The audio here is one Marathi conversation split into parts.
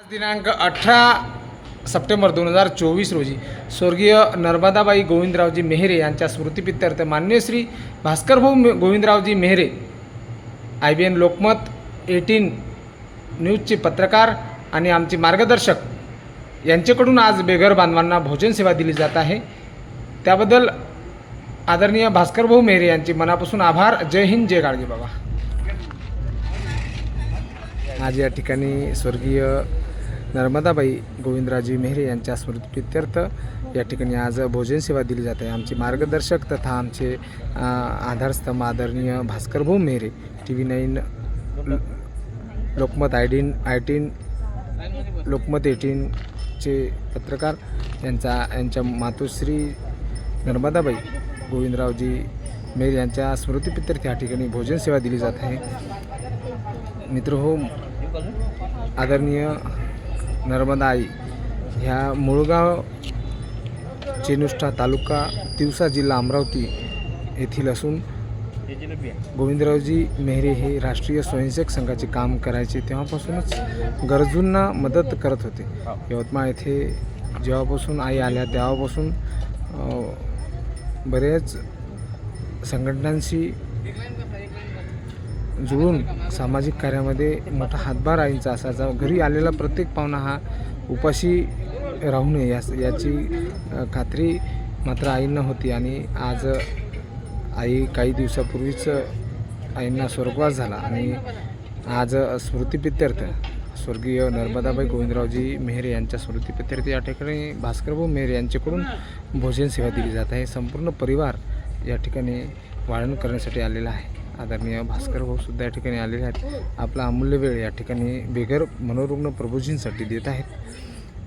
आज दिनांक अठरा सप्टेंबर दोन हजार चोवीस रोजी स्वर्गीय नर्मदाबाई गोविंदरावजी मेहरे यांच्या स्मृतिपित्यर्थ मान्य श्री भास्करभाऊ मे- Govindraoji Mehre I B N Lokmat eighteen न्यूजचे पत्रकार आणि आमचे मार्गदर्शक यांच्याकडून आज बेघर बांधवांना भोजन सेवा दिली जात आहे. त्याबद्दल आदरणीय भास्करभाऊ मेहरे यांचे मनापासून आभार. जय हिंद जय गाडगे बाबा. आज या ठिकाणी स्वर्गीय नर्मदाबाई गोविंदराजी मेहरे यांच्या स्मृतिप्रित्यर्थ. या ठिकाणी आज भोजन सेवा दिली जाते. आमचे मार्गदर्शक तथा आमचे आधारस्तंभ आदरणीय Bhaskarbhau Mehre T V nine Lokmat आयडीन आयटीन Lokmat एटीनचे पत्रकार यांचा यांच्या मातोश्री नर्मदाबाई गोविंदरावजी मेहरे यांच्या स्मृतीप्रित्यर्थ या ठिकाणी भोजन सेवा दिली जात आहे. मित्र हो आदरणीय नर्मदा आई. ह्या मुळगाव चेनुष्ठा तालुका तिवसा जिल्हा अमरावती येथील असून गोविंदरावजी मेहरे हे राष्ट्रीय स्वयंसेवक संघाचे काम करायचे तेव्हापासूनच गरजूंना मदत करत होते. यवतमाळ येथे जेव्हापासून आई आल्या तेव्हापासून बऱ्याच बरेच संघटनांशी जुळून सामाजिक कार्यामध्ये मोठा हातभार आईंचा असायचा घरी आलेला प्रत्येक पाहुणा हा उपाशी राहू नये यास याची खात्री मात्र आईंना होती आणि आज आई काही दिवसापूर्वीच आईंना स्वर्गवास झाला आणि आज स्मृतिपित्यर्थ स्वर्गीय नर्मदाबाई गोविंदरावजी मेहरे यांच्या स्मृतिपित्यर्थ या ठिकाणी भास्करभाऊ मेहरे यांच्याकडून भोजन सेवा दिली जात आहे. संपूर्ण परिवार या ठिकाणी वाढण करण्यासाठी आलेला आहे. आदरणीय भास्कर भाऊसुद्धा या ठिकाणी आलेले आहेत. आपला अमूल्य वेळ या ठिकाणी बेघर मनोरुग्ण प्रभूजींसाठी देत आहेत.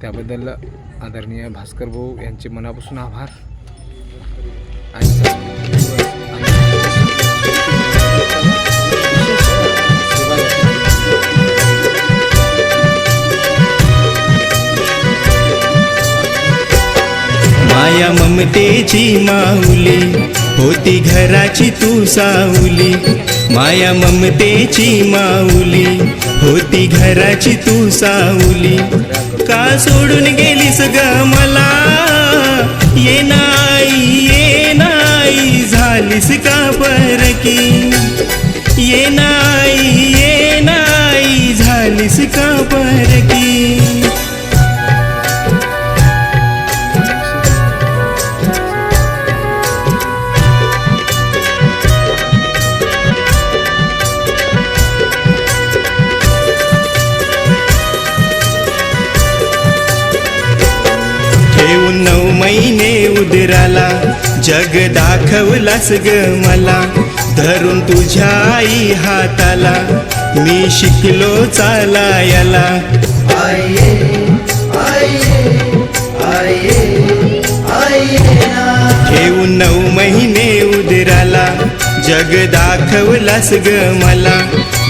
त्याबद्दल आदरणीय भास्कर भाऊ यांचे मनापासून आभार. आणि माया ममतेची माऊली होती घराची तू सावली माया ममतेची माऊली. होती घराची तू सावली का सोडून गेलीस ग मला? ये नाही ये नाही झालीस का परकी? ये नाही ये नाही झालीस का परकी? नऊ महिने उदराला. जग दाखवलास ग मला. धरून तुझ्या आई हाताला. मी शिकलो चालायला. ठेवून नऊ महिने उदराला. जग दाखवलास ग मला.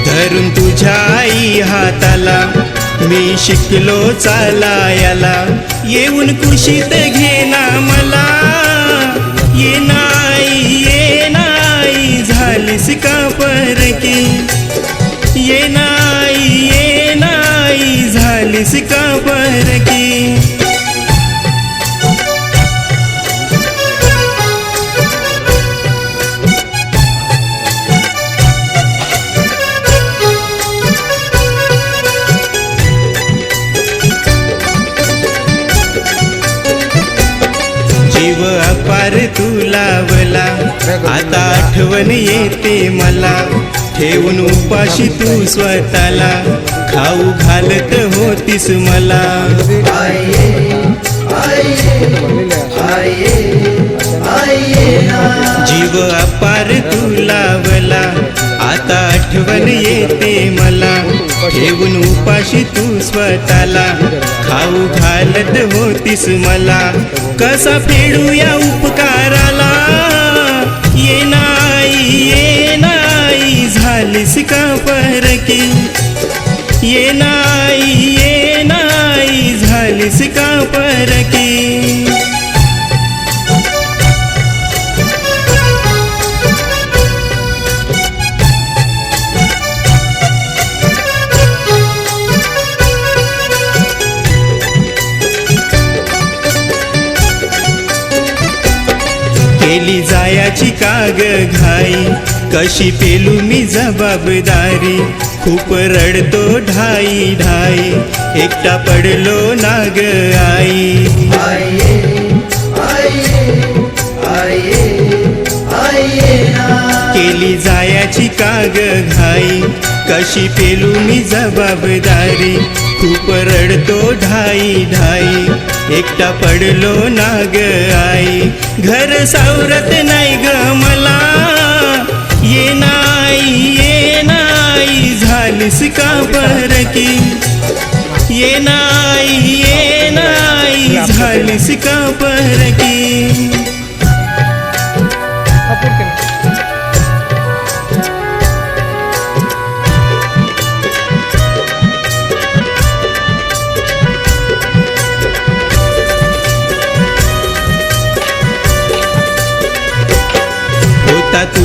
धरून तुझ्या आई हाताला. मी शिकलो चालायला. येऊन कुशीत घेना मला. ये नाही ये नाही झालीस का परकी? ये ना जीव अपार तू लावला. आता आठवण येते मला. ठेवून उपाशी तू स्वतःला. खाऊ घालत होतीस मला. जीव अपार तू लावला आता आठवण येते मला. ठेवून उपाशी तू स्वतःला खाऊ घालत होतीस मला. कसा फेडू या उपकाराला? ये नाही ये नाही झालीस का परकी ये नाही ये नाही रसिका परकी। केली जायाची काग घाई। कशी पेलू मी जबाबदारी? खूप रडतो ढाई ढाई. एकटा पडलो नाग आई. केली जायाची काग घाई. कशी पेलू मी जबाबदारी? खूप रडतो ढाई ढाई. एकटा पडलो नाग आई. घर सावरत नाही ग मला. नाही झालीस का? परकी ये नाही ये नाही झालीस का? परकी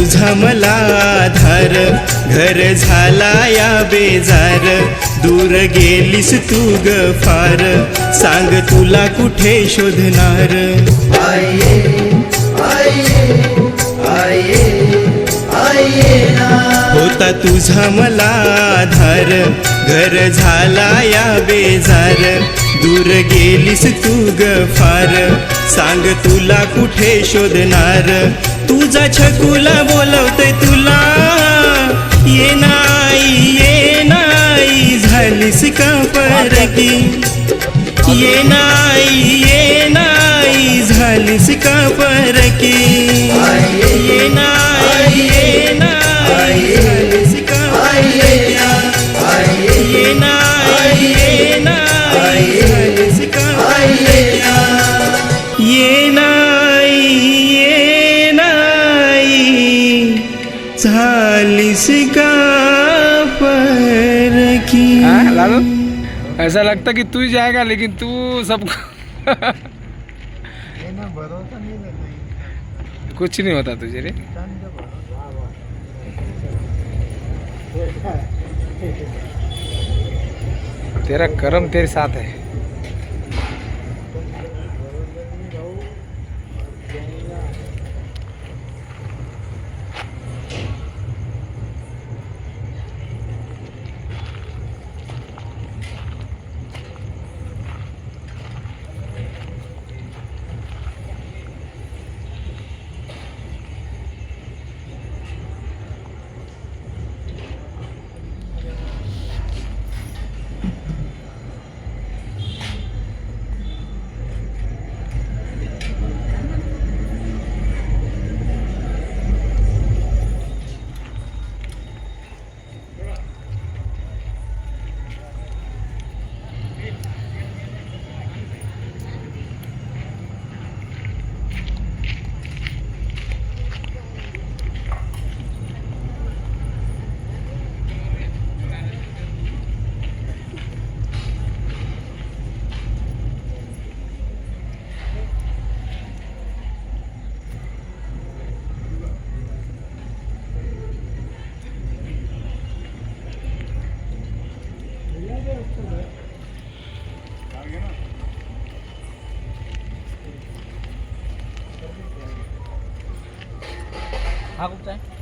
तुझा मला आधार घर झाला या बेजार. दूर गेलीस तू ग फार सांग तुला कुठे शोधणार? तुझा मला आधार. घर झाला या बेजार. दूर गेलीस तू ग फार सांग तुला कुठे शोधणार? तुझा छकुला बोलवते तुला. ये नाही ये नाही झालीस का परकी ये नाही ये नाही झालीस का परकी ये नाही. हाँ, लालू? ऐसा लगता कि तू ही जाएगा लेकिन तू सबको कुछ नहीं होता तुझे रे। तेरा कर्म तेरे साथ है। हा कुठचा आहे?